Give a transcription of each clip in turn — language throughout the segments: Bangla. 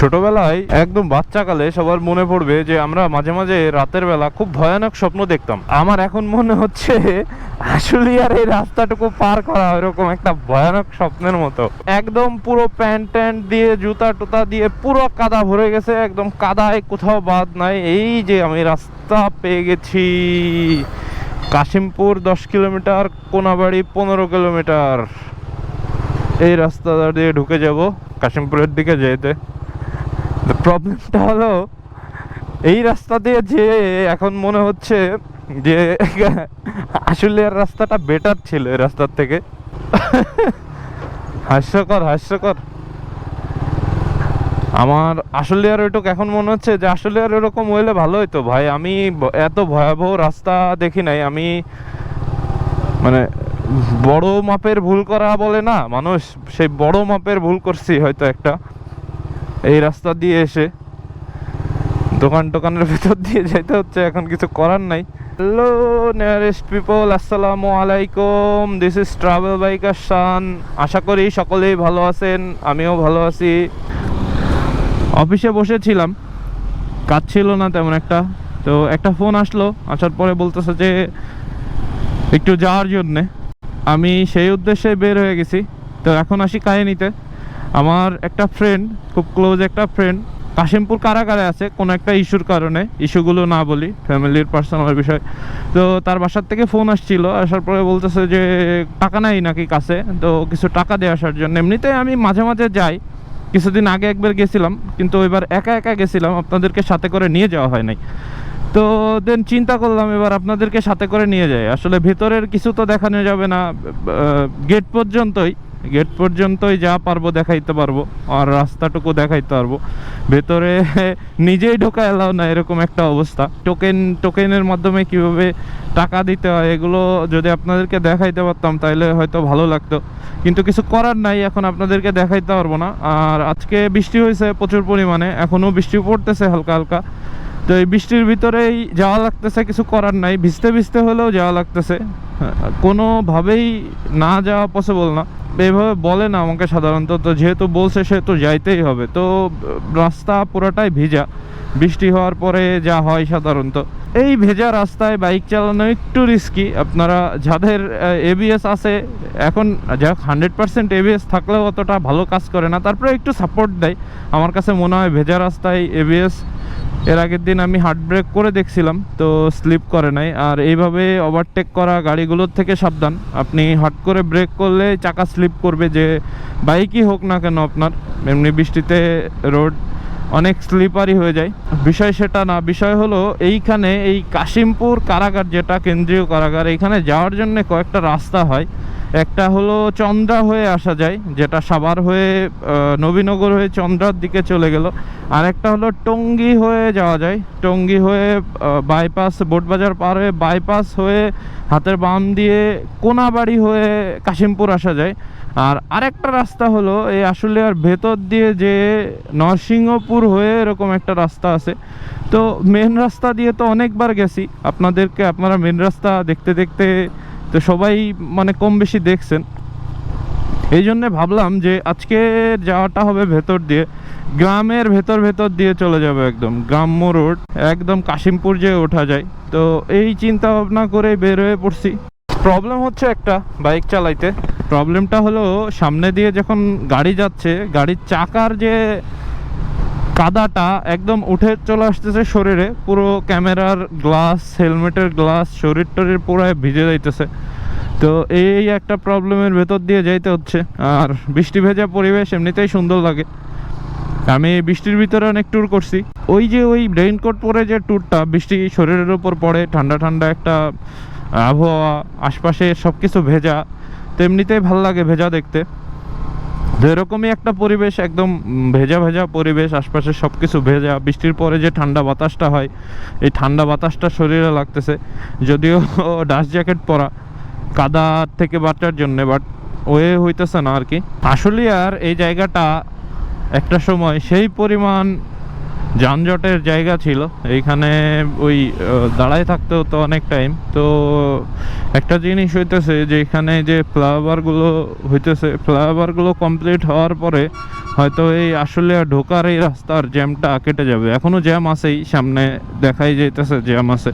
ছোটবেলায় একদম বাচ্চাকালে সবার মনে পড়বে যে আমরা মাঝে মাঝে রাতের বেলা খুব ভয়ানক স্বপ্ন দেখতাম। আমার এখন মনে হচ্ছে আসলে আর এই রাস্তাটুকু পার করা এরকম একটা ভয়ানক স্বপ্নের মতো। একদম পুরো প্যান্ট ট্যান্ট দিয়ে, জুতা টুতা দিয়ে পুরো কাদা ভরে গেছে, একদম কাদায় কোথাও বাদ নাই। এই যে আমি রাস্তা পেয়ে গেছি। কাশিমপুর দশ কিলোমিটার, কোনাবাড়ি পনেরো কিলোমিটার। এই রাস্তা দিয়ে ঢুকে যাব, কাশিমপুরের দিকে যেতে। প্রবলেমটা হলো, এই রাস্তা দিয়ে যে এখন মনে হচ্ছে যে আসলে রাস্তাটা বেটার ছিল এই রাস্তার থেকে। হাস্যকর হাস্যকর। আমার আসলে আর ওইটুক এখন মনে হচ্ছে যে আসলে আর এরকম হইলে ভালো হইতো। ভাই, আমি এত ভয়াবহ রাস্তা দেখি নাই। আমি মানে বড় মাপের ভুল করা বলে না, মানুষ সেই বড় মাপের ভুল করছি হয়তো একটা। এই রাস্তা দিয়ে এসে দোকান টোকানের ভেতর দিয়ে যেতে হচ্ছে, এখন কিছু করার নাই। হ্যালো নিয়ারেস্ট পিপল আসসালামু আলাইকুম this is travel biker Shan আশা করি সকলেই ভালো আছেন, আমিও ভালো আছি। অফিসে বসেছিলাম, কাজ ছিল না তেমন একটা। তো একটা ফোন আসলো, আসার পরে বলতেছে যে একটু যাওয়ার জন্যে। আমি সেই উদ্দেশ্যে বের হয়ে গেছি। তো এখন আসি কাহিনীতে। আমার একটা ফ্রেন্ড খুব ক্লোজ একটা ফ্রেন্ড কাশিমপুর কারাগারে আছে, কোনো একটা ইস্যুর কারণে। ইস্যুগুলো না বলি ফ্যামিলির পার্সোনাল বিষয়। তো তার বাসার থেকে ফোন আসছিল, আসার পরে বলতেছে যে, টাকা নাই নাকি কাছে? তো কিছু টাকা দিয়ে আসার জন্য। এমনিতে আমি মাঝে মাঝে যাই, কিছুদিন আগে একবার গেছিলাম, কিন্তু এবার একা একা গেছিলাম, আপনাদেরকে সাথে করে নিয়ে যাওয়া হয় নাই। তো দেন চিন্তা করলাম, এবার আপনাদেরকে সাথে করে নিয়ে যাই। আসলে ভেতরের কিছু তো দেখানো যাবে না গেট পর্যন্তই। গেট পর্যন্তই যা পারব দেখাইতে পারব, আর রাস্তাটুকু দেখাইতে পারব। ভেতরে নিজেই ঢোকা এলাও না, এরকম একটা অবস্থা। টোকেন, টোকেনের মাধ্যমে কীভাবে টাকা দিতে হয়, এগুলো যদি আপনাদেরকে দেখাইতে পারতাম তাহলে হয়তো ভালো লাগতো। কিন্তু কিছু করার নাই, এখন আপনাদেরকে দেখাইতে পারব না। আর আজকে বৃষ্টি হয়েছে প্রচুর পরিমাণে এখনও বৃষ্টি পড়তেছে হালকা হালকা। তো এই বৃষ্টির ভিতরেই যাওয়া লাগতেছে, কিছু করার নাই। ভিজতে ভিজতে হলেও যাওয়া লাগতেছে। কোনোভাবেই না যাওয়া পসিবল না। এইভাবে বলে না আমাকে সাধারণত। তো যেহেতু বলছে সেহেতু যাইতেই হবে। তো রাস্তা পুরোটাই ভিজা। বৃষ্টি হওয়ার পরে যা হয় সাধারণত। এই ভেজা রাস্তায় বাইক চালানো একটু রিস্কি আপনারা যাদের এবিএস আছে, এখন যাক হান্ড্রেড পার্সেন্ট এবিএস থাকলেও অতটা ভালো কাজ করে না। তারপরে একটু সাপোর্ট দেয়। আমার কাছে মনে হয় ভেজা রাস্তায় এবিএস এর আগের দিন আমি হার্ড ব্রেক করে দেখছিলাম, তো স্লিপ করে নাই। আর এইভাবে ওভারটেক করা গাড়িগুলোর থেকে সাবধান। আপনি হট করে ব্রেক করলে চাকা স্লিপ করবে যে বাইকই হোক না কেন আপনার। এমনি বৃষ্টিতে রোড অনেক স্লিপারি হয়ে যায়। বিষয় সেটা না, বিষয় হলো এইখানে এই কাশিমপুর কারাগার যেটা কেন্দ্রীয় কারাগার, এইখানে যাওয়ার জন্য কয়েকটা রাস্তা হয়। একটা হলো চন্দ্রা হয়ে আসা যায়, যেটা সাভার হয়ে নবীনগর হয়ে চন্দ্রার দিকে চলে গেল। আর একটা হলো টঙ্গী হয়ে যাওয়া যায়, টঙ্গী হয়ে বাইপাস বোটবাজার পার হয়ে বাইপাস হয়ে হাতের বাম দিয়ে কোনাবাড়ি হয়ে কাশিমপুর আসা যায়। আর আরেকটা রাস্তা হলো এই আসলে আর ভেতর দিয়ে যে নরসিংহপুর হয়ে এরকম একটা রাস্তা আছে। তো মেন রাস্তা দিয়ে তো অনেকবার গেছি। আপনাদেরকে, আপনারা মেন রাস্তা দেখতে দেখতে তো সবাই মানে কম বেশি দেখছেন। এই জন্যে ভাবলাম যে আজকে যাওয়াটা হবে ভেতর দিয়ে, গ্রামের ভেতর ভেতর দিয়ে চলে যাবে একদম, গ্রাম্য রোড, একদম কাশিমপুর যে ওঠা যায়। তো এই চিন্তা ভাবনা করে বের হয়ে পড়ছি। প্রবলেম হচ্ছে একটা বাইক চালাইতে। প্রবলেমটা হলো সামনে দিয়ে যখন গাড়ি যাচ্ছে, গাড়ির চাকার যে কাদাটা একদম উঠে চলে আসতেছে শরীরে। পুরো ক্যামেরার গ্লাস, হেলমেটের গ্লাস, শরীর টরীর পুরো ভিজে যাইতেছে। তো এই একটা প্রবলেমের ভেতর দিয়ে যাইতে হচ্ছে। আর বৃষ্টি ভেজা পরিবেশ এমনিতেই সুন্দর লাগে। আমি বৃষ্টির ভিতরে অনেক ট্যুর করছি। ওই যে ওই রেইনকোট পরে যে ট্যুরটা বৃষ্টি শরীরের উপর পড়ে, ঠান্ডা ঠান্ডা একটা আবহাওয়া, আশপাশে সব কিছু ভেজা, তো এমনিতেই ভালো লাগে ভেজা দেখতে। এরকমই একটা পরিবেশ, একদম ভেজা ভেজা পরিবেশ, আশপাশে সব কিছু ভেজা। বৃষ্টির পরে যে ঠান্ডা বাতাসটা হয়, এই ঠান্ডা বাতাসটা শরীরে লাগতেছে। যদিও ডাস্ট জ্যাকেট পরা, কাদা থেকে বাঁচার জন্যে বাট ওয়ে হইতেছে না আর কি। আসলে আর এই জায়গাটা একটা সময় সেই পরিমাণ যানজটের জায়গা ছিল। এইখানে ওই দাঁড়ায় থাকতে হতো অনেক টাইম তো একটা জিনিস হইতেছে যে এখানে যে ফ্লাইওভারগুলো হইতেছে ফ্লাইওভারগুলো কমপ্লিট হওয়ার পরে হয়তো এই আসলে ঢোকার এই রাস্তার জ্যামটা কেটে যাবে। এখনও জ্যাম আছেই, সামনে দেখাই যাইতেছে জ্যাম আছে।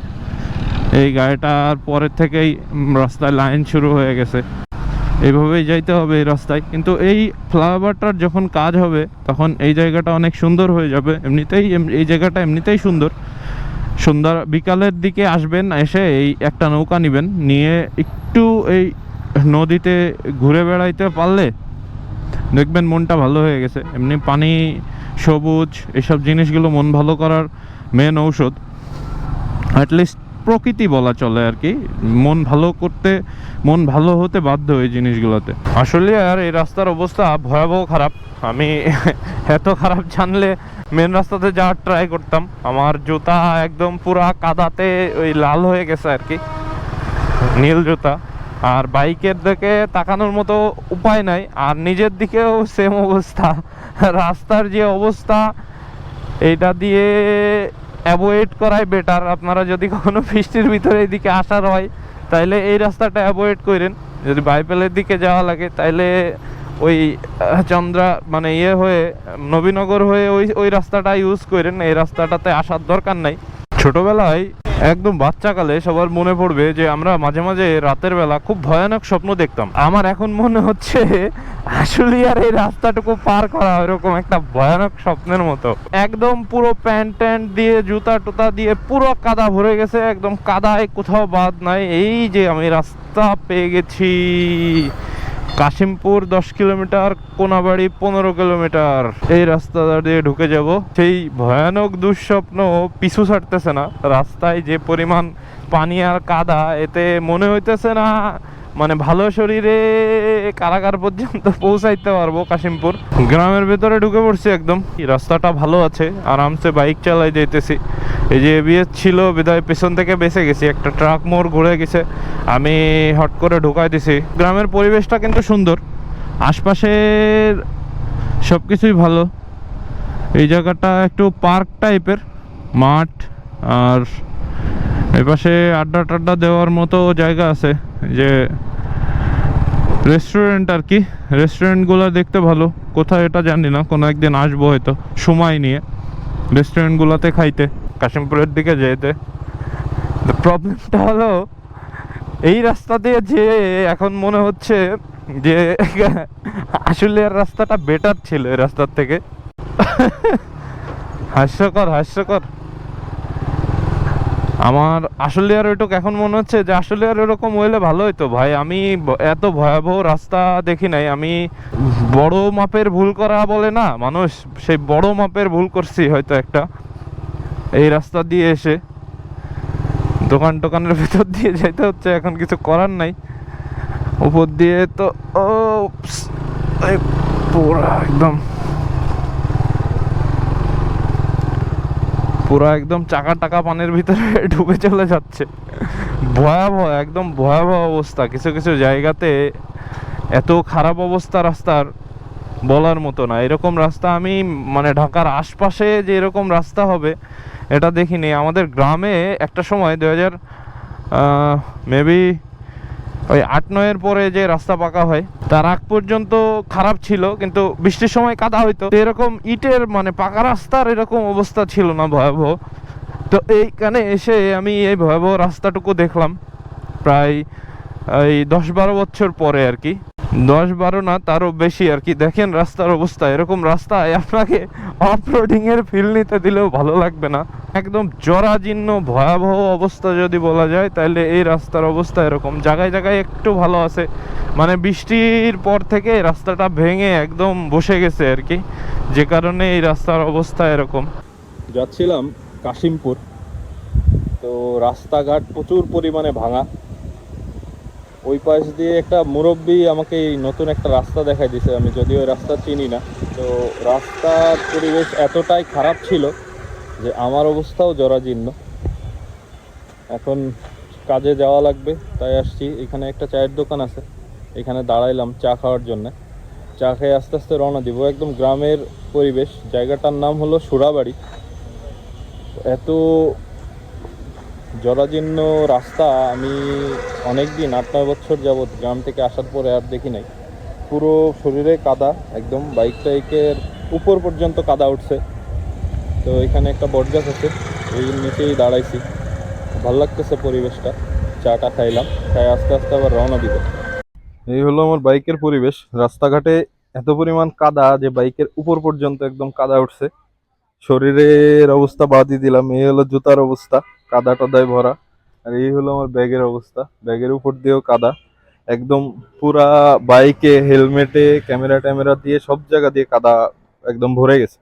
এই গাড়িটার পরের থেকেই রাস্তায় লাইন শুরু হয়ে গেছে। এইভাবেই যাইতে হবে এই রাস্তায়। কিন্তু এই ফ্লাইওভারটার যখন কাজ হবে, তখন এই জায়গাটা অনেক সুন্দর হয়ে যাবে। এমনিতেই এম- এই জায়গাটা এমনিতেই সুন্দর। সুন্দর বিকালের দিকে আসবেন, এসে এই একটা নৌকা নেবেন। নিয়ে একটু এই নদীতে ঘুরে বেড়াইতে পারলে দেখবেন মনটা ভালো হয়ে গেছে। এমনি পানি, সবুজ, এসব জিনিসগুলো মন ভালো করার মেন ঔষধ। অ্যাটলিস্ট প্রকৃতি বলা চলে আর কি। মন ভালো করতে, মন ভালো হতে বাধ্য এই জিনিসগুলোতে। আসলে আর এই রাস্তার অবস্থা ভয়াবহ খারাপ। আমি এত খারাপ জানলে মেন রাস্তাতে যাওয়ার ট্রাই করতাম। আমার জুতা একদম পুরা কাদাতে ওই লাল হয়ে গেছে আর কি। নীল জুতা। আর বাইকের দিকে তাকানোর মতো উপায় নাই। আর নিজের দিকেও সেম অবস্থা। রাস্তার যে অবস্থা এটা দিয়ে অ্যাভয়েড করাই বেটার আপনারা যদি কখনো বৃষ্টির ভিতরে এদিকে আসার হয়, তাইলে এই রাস্তাটা অ্যাভয়েড করেন। যদি বাইপেলের দিকে যাওয়া লাগে, তাইলে ওই চন্দ্রা মানে ইয়ে হয়ে, নবীনগর হয়ে ওই ওই রাস্তাটা ইউজ করেন। এই রাস্তাটাতে আসার দরকার নাই। ছোটবেলায় একদম বাচ্চাকালে সবার মনে পড়বে যে আমরা মাঝে মাঝে রাতের বেলা খুব ভয়ানক স্বপ্ন দেখতাম। আমার এখন মনে হচ্ছে আসলে আর এই রাস্তাটুকু পার করা এরকম একটা ভয়ানক স্বপ্নের মতো। একদম পুরো প্যান্ট ট্যান্ট দিয়ে, জুতা টুতা দিয়ে পুরো কাদা ভরে গেছে, একদম কাদায় কোথাও বাদ নাই। এই যে আমি রাস্তা পেয়ে গেছি। কাশিমপুর দশ কিলোমিটার, কোনাবাড়ি পনেরো কিলোমিটার। এই রাস্তা দিয়ে ঢুকে যাব। সেই ভয়ানক দুঃস্বপ্ন পিছু ছাড়তেছে না। রাস্তায় যে পরিমাণ পানি আর কাদা, এতে মনে হইতেছে না মানে ভালো শরীরে কারাগার পর্যন্ত পৌঁছাইতে পারব কাশিমপুর। গ্রামের ভেতরে ঢুকে পড়ছি একদম। রাস্তাটা ভালো আছে, আরামসে বাইক চালাই যাইতেছি। এই যে এবিএস ছিল, বিদায় পেছন থেকে বেঁচে গেছি, একটা ট্রাক মোড় ঘুরে গেছে। আমি হট করে ঢুকাই দিছি। গ্রামের পরিবেশটা কিন্তু সুন্দর। আশপাশের সব কিছুই ভালো। এই জায়গাটা একটু পার্ক টাইপের, মাঠ আর এপাশে আড্ডা টাড্ডা দেওয়ার মতো জায়গা আছে। যে রেস্টুরেন্ট আর কি। রেস্টুরেন্টগুলো দেখতে ভালো। কোথায় এটা জানি না, কোনো একদিন আসব হয়তো, সময় নিয়ে রেস্টুরেন্টগুলোতে খাইতে, কাশিমপুরের দিকে যেতে। প্রবলেমটা হলো, এই রাস্তা দিয়ে যে এখন মনে হচ্ছে যে আসলে আর রাস্তাটা বেটার ছিল এই রাস্তার থেকে। হাস্যকর হাস্যকর। আমার আসলে আর ওইটুক এখন মনে হচ্ছে যে আসলে আর এরকম হইলে ভালো হতো ভাই, আমি এত ভয়াবহ রাস্তা দেখি নাই। আমি বড় মাপের ভুল করা বলে না, মানুষ সেই বড় মাপের ভুল করছি হয়তো একটা। এই রাস্তা দিয়ে এসে দোকান টোকানের ভেতর দিয়ে যেতে হচ্ছে, এখন কিছু করার নাই। উপর দিয়ে তো, ও পুরা একদম। পুরো একদম চাকা টাকা পানের ভিতরে ডুবে চলে যাচ্ছে। ভয়াবহ, একদম ভয়াবহ অবস্থা। কিছু কিছু জায়গাতে এত খারাপ অবস্থা রাস্তার বলার মতো না। এরকম রাস্তা আমি মানে ঢাকার আশপাশে যে এরকম রাস্তা হবে, এটা দেখিনি। আমাদের গ্রামে একটা সময় দু হাজার মেবি ওই আট, নয়ের পরে যে রাস্তা পাকা হয়, তার আগ পর্যন্ত খারাপ ছিল, কিন্তু বৃষ্টির সময় কাদা হইতো। এরকম ইটের মানে পাকা রাস্তার এরকম অবস্থা ছিল না ভয়াবহ। তো এইখানে এসে আমি এই ভয়াবহ রাস্তাটুকু দেখলাম, প্রায়, এই দশ বারো বছর পরে আর কি। দশ বারো না, তারও বেশি আর কি। দেখেন রাস্তার অবস্থা, এরকম রাস্তায় আপনাকে অফ রোডিং এর ফিল নিতে দিলেও ভালো লাগবে না। একদম জরাজীর্ণ, ভয়াবহ অবস্থা যদি বলা যায়, তাহলে এই রাস্তার অবস্থা এরকম। জায়গায় জায়গায় একটু ভালো আছে। মানে বৃষ্টির পর থেকে রাস্তাটা ভেঙে একদম বসে গেছে আর কি। যে কারণে এই রাস্তার অবস্থা এরকম। যাচ্ছিলাম কাশিমপুর। তো রাস্তাঘাট প্রচুর পরিমাণে ভাঙা। ওই পাশ দিয়ে একটা মুরব্বি আমাকে এই নতুন একটা রাস্তা দেখাই দিছে, আমি যদিও রাস্তা চিনি না। তো রাস্তার পরিবেশ এতটাই খারাপ ছিল যে আমার অবস্থাও জরাজীর্ণ। এখন কাজে যাওয়া লাগবে, তাই আসছি। এখানে একটা চায়ের দোকান আছে, এখানে দাঁড়াইলাম চা খাওয়ার জন্য। চা খেয়ে আস্তে আস্তে রওনা দিব, একদম গ্রামের পরিবেশ। জায়গাটার নাম হলো সুরাবাড়ি। এত জরাজীর্ণ রাস্তা আমি অনেক দিন, আট নয় বছর যাবৎ গ্রাম থেকে আসার পরে আর দেখি নাই। পুরো শরীরে কাদা, একদম বাইক টাইকের উপর পর্যন্ত কাদা উঠছে। তো এখানে একটা বটগাছ আছে, এই নিচেই দাঁড়াইছি। ভালো লাগতেছে পরিবেশটা, চাটা খাইলাম, খাই আস্তে আস্তে আবার রওনা দিব। এই হলো আমার বাইকের পরিবেশ। রাস্তাঘাটে এত পরিমাণ কাদা যে বাইকের উপর পর্যন্ত একদম কাদা উঠছে। শরীরের অবস্থা বাদই দিলাম, এই হলো জুতার অবস্থা। কাদা টাদায় ভরা। আর এই হলো আমার ব্যাগের অবস্থা। ব্যাগের উপর দিয়েও কাদা। একদম পুরা বাইকে, হেলমেটে, ক্যামেরা ট্যামেরা দিয়ে সব জায়গা দিয়ে কাদা একদম ভরে গেছে।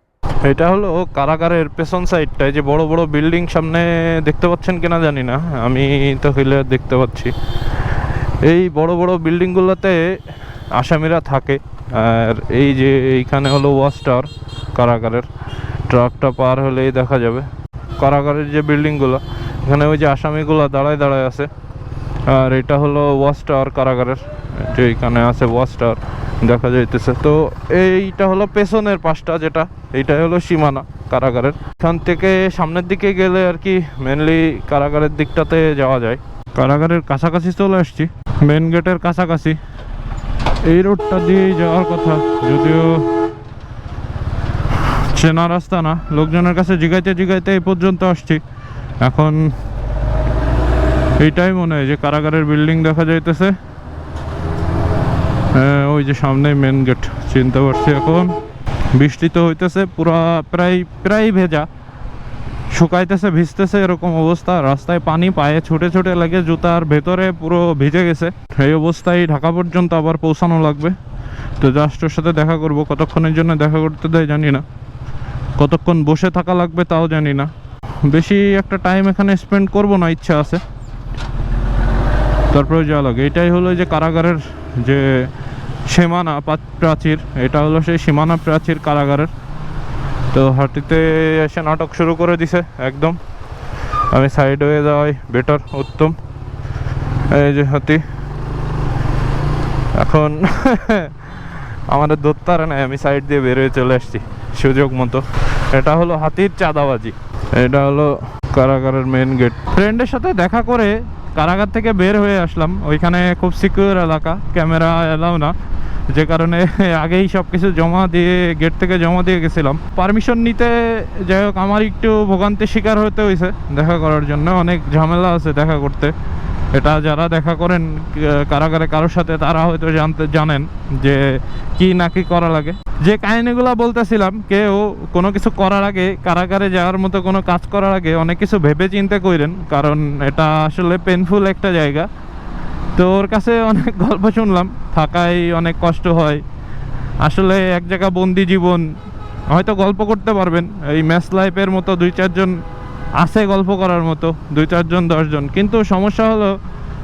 এটা হলো কারাগারের পেছন সাইডটায় যে বড় বড় বিল্ডিং সামনে দেখতে পাচ্ছেন কিনা জানি না। আমি তো হইলে দেখতে পাচ্ছি। এই বড় বড় বিল্ডিংগুলোতে আসামিরা থাকে। আর এই যে এইখানে হলো ওয়াচ টাওয়ার কারাগারের। ট্রাকটা পার হলেই দেখা যাবে। কারাগারের যে বিল্ডিংগুলো, এখানে ওই যে আসামিগুলো দাঁড়ায় দাঁড়ায় আছে। আর এটা হলো ওয়াচ টাওয়ার কারাগারের, যে এখানে আছে ওয়াচ টাওয়ার, দেখা যাইতেছে। তো এইটা হলো পেছনের পাশটা যেটা, এইটাই হলো সীমানা কারাগারের। এখান থেকে সামনের দিকে গেলে আর কি মেনলি কারাগারের দিকটাতে যাওয়া যায়। কারাগারের কাছাকাছি চলে আসছি মেন গেটের কাছাকাছি। এই রোডটা দিয়েই যাওয়ার কথা, যদিও চেনা রাস্তা না। লোকজনের কাছে জিগাইতে জিগাইতে এই পর্যন্ত আসছি। এখন এইটাই মনে হয় যে কারাগারের বিল্ডিং দেখা যাইতেছে। ওই যে সামনে মেন গেট চিনতে পারছি এখন। বৃষ্টি তো হইতেছে, পুরা প্রায় প্রায় ভেজা। শুকাইতেছে, ভিজতেছে, এরকম অবস্থা। রাস্তায় পানি, পায়ে ছুটে ছুটে লাগে, জুতার ভেতরে পুরো ভিজে গেছে। এই অবস্থায় ঢাকা পর্যন্ত আবার পৌঁছানো লাগবে। তো জাস্ট ওর সাথে দেখা করব, কতক্ষণের জন্য দেখা করতে দেয় জানি না। কতক্ষণ বসে থাকা লাগবে তাও জানি না। বেশি একটা টাইম এখানে স্পেন্ড করব না, ইচ্ছা আছে। তারপরে যাওয়া লাগে। এটাই হলো যে কারাগারের যে সীমানা প্রাচীর, এটা হলো সেই সীমানা প্রাচীর কারাগারের। তো হাতিতে এসে নাটক শুরু করে দিছে, একদম। আমি সাইড হয়ে যাওয়াই বেটার উত্তম। এই যে হাতি। এখন আমাদের ধরতে নাই, আমি সাইড দিয়ে বেরোয় চলে আসছি। সুযোগ মতো। এটা হলো হাতির চাঁদাবাজি। এটা হলো কারাগারের মেন গেট ফ্রেন্ডের সাথে দেখা করে কারাগার থেকে বের হয়ে আসলাম। ওইখানে খুব সিকিউর এলাকা ক্যামেরা এলাও না। যে কারণে আগেই সব কিছু জমা দিয়ে গেট থেকে জমা দিয়ে গেছিলাম। পারমিশন নিতে যাই হোক, আমার একটু ভোগান্তির শিকার হতে হয়েছে দেখা করার জন্য অনেক ঝামেলা আছে দেখা করতে। এটা যারা দেখা করেন কারাগারে কারোর সাথে তারা হয়তো জানতে, জানেন যে কি না কি করা লাগে। যে কাহিনিগুলো বলতেছিলাম, কেউ কোনো কিছু করার আগে, কারাগারে যাওয়ার মতো কোনো কাজ করার আগে অনেক কিছু ভেবে চিন্তে করেন কারণ এটা আসলে পেনফুল একটা জায়গা। তো ওর কাছে অনেক গল্প শুনলাম থাকায় অনেক কষ্ট হয়। আসলে এক জায়গা বন্দি জীবন, হয়তো গল্প করতে পারবেন, এই ম্যাচ লাইফের মতো দুই চারজন আছে গল্প করার মতো, দুই চারজন, দশজন। কিন্তু সমস্যা হলো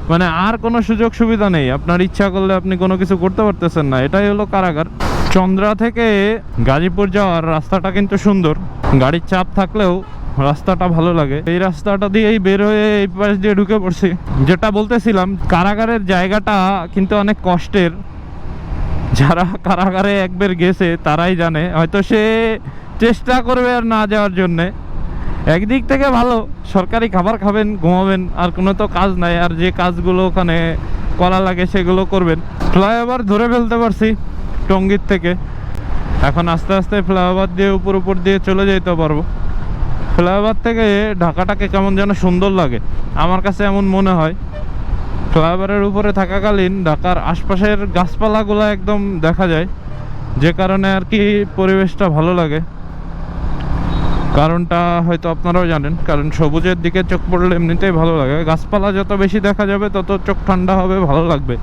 মানে আর কোনো সুযোগ সুবিধা নেই। আপনার ইচ্ছা করলে আপনি কোনো কিছু করতে পারতেছেন না। এটাই হলো কারাগার। চন্দ্রা থেকে গাজীপুর যাওয়ার রাস্তাটা কিন্তু সুন্দর। গাড়ির চাপ থাকলেও রাস্তাটা ভালো লাগে। এই রাস্তাটা দিয়েই বের হয়ে এই পাশ দিয়ে ঢুকে পড়ছি। যেটা বলতেছিলাম, কারাগারের জায়গাটা কিন্তু অনেক কষ্টের। যারা কারাগারে একবার গেছে, তারাই জানে। হয়তো সে চেষ্টা করবে আর না যাওয়ার জন্যে। একদিক থেকে ভালো, সরকারি খাবার খাবেন, ঘুমাবেন, আর কোনো তো কাজ নাই, আর যে কাজগুলো ওখানে করা লাগে সেগুলো করবেন। ফ্লাইওভার ধরে ফেলতে পারছি, টঙ্গির থেকে। এখন আস্তে আস্তে ফ্লাইওভার দিয়ে উপর উপর দিয়ে চলে যেতে পারব। ফ্লাইওভার থেকে ঢাকাটাকে কেমন যেন সুন্দর লাগে, আমার কাছে এমন মনে হয়। ফ্লাইওভারের উপরে থাকাকালীন ঢাকার আশপাশের গাছপালাগুলো একদম দেখা যায়, যে কারণে আর কি পরিবেশটা ভালো লাগে। কারণটা হয়তো আপনারাও জানেন, কারণ সবুজের দিকে চোখ পড়লে এমনিতেই ভালো লাগে। গাছপালা যত বেশি দেখা যাবে, তত চোখ ঠান্ডা হবে, ভালো লাগবে।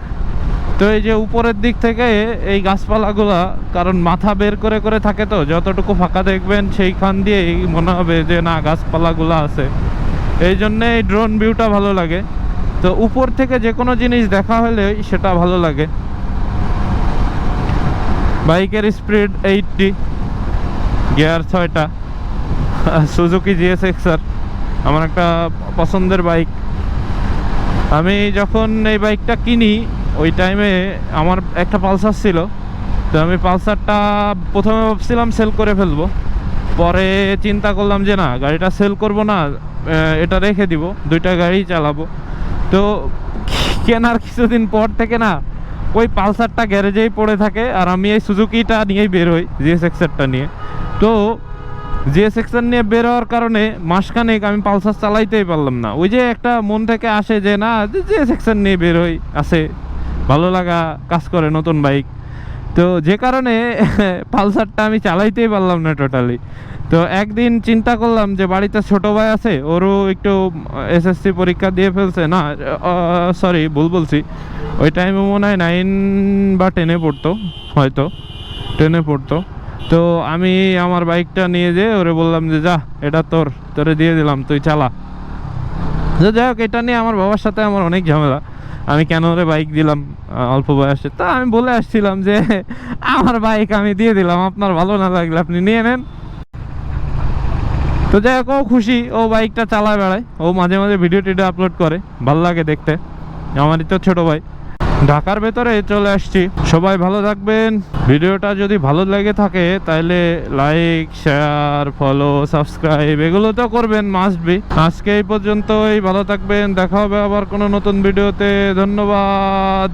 তো এই যে উপরের দিক থেকে এই গাছপালাগুলা, কারণ মাথা বের করে করে থাকে তো, যতটুকু ফাঁকা দেখবেন সেইখান দিয়েই মনে হবে যে না, গাছপালাগুলো আছে। এই জন্যে এই ড্রোন ভিউটা ভালো লাগে। তো উপর থেকে যে কোনো জিনিস দেখা হলে সেটা ভালো লাগে। বাইকের স্পিড এইটটি গিয়ার ছয়টা। সুজুকি জিএস এক্সার আমার একটা পছন্দের বাইক আমি যখন এই বাইকটা কিনি, ওই টাইমে আমার একটা পালসার ছিল। তো আমি পালসারটা প্রথমে ভাবছিলাম সেল করে ফেলব। পরে চিন্তা করলাম যে না, গাড়িটা সেল করব না এটা রেখে দিব। দুইটা গাড়ি চালাবো। তো কেনার কিছুদিন পর থেকে না, ওই পালসারটা গ্যারেজেই পড়ে থাকে। আর আমি এই সুজুকিটা নিয়েই বের হই জিএস এক্সারটা নিয়ে। তো জিএস সেকশন নিয়ে বের হওয়ার কারণে মাসখানেক আমি পালসার চালাইতেই পারলাম না। ওই যে একটা মন থেকে আসে যে, না, যে সেকশন নিয়ে বের হই আসে ভালো লাগা কাজ করে নতুন বাইক তো যে কারণে পালসারটা আমি চালাইতেই পারলাম না টোটালি তো একদিন চিন্তা করলাম যে, বাড়িতে ছোট ভাই আছে, ওরও একটু এসএসসি পরীক্ষা দিয়ে ফেলছে। না সরি ভুল বলছি। ওই টাইমে মনে হয় নাইন বা টেনে পড়তো, হয়তো। টেনে পড়তো। তো আমি আমার বাইকটা নিয়ে যেয়ে ওরে বললাম যে, যা, এটা তোর, তোরে দিয়ে দিলাম, তুই চালা। তো যাই হোক, এটা নিয়ে আমার বাবার সাথে আমার অনেক ঝামেলা। আমি কেন ওরে বাইক দিলাম অল্প বয়সে? তা আমি বলে আসছিলাম যে, আমার বাইক আমি দিয়ে দিলাম, আপনার ভালো না লাগলে আপনি নিয়ে নেন। তো যাই হোক, ও খুশি, ও বাইকটা চালায় বেড়ায়। ও মাঝে মাঝে ভিডিও টিডিও আপলোড করে, ভালো লাগে দেখতে। আমারই তো ছোট ভাই। ঢাকার ভেতরে চলে আসছি। সবাই ভালো থাকবেন। ভিডিওটা যদি ভালো লেগে থাকে তাহলে লাইক শেয়ার ফলো সাবস্ক্রাইব এগুলো তো করবেন মাস্ট বি আজকে এই পর্যন্তই, ভালো থাকবেন, দেখা হবে আবার কোনো নতুন ভিডিওতে। ধন্যবাদ।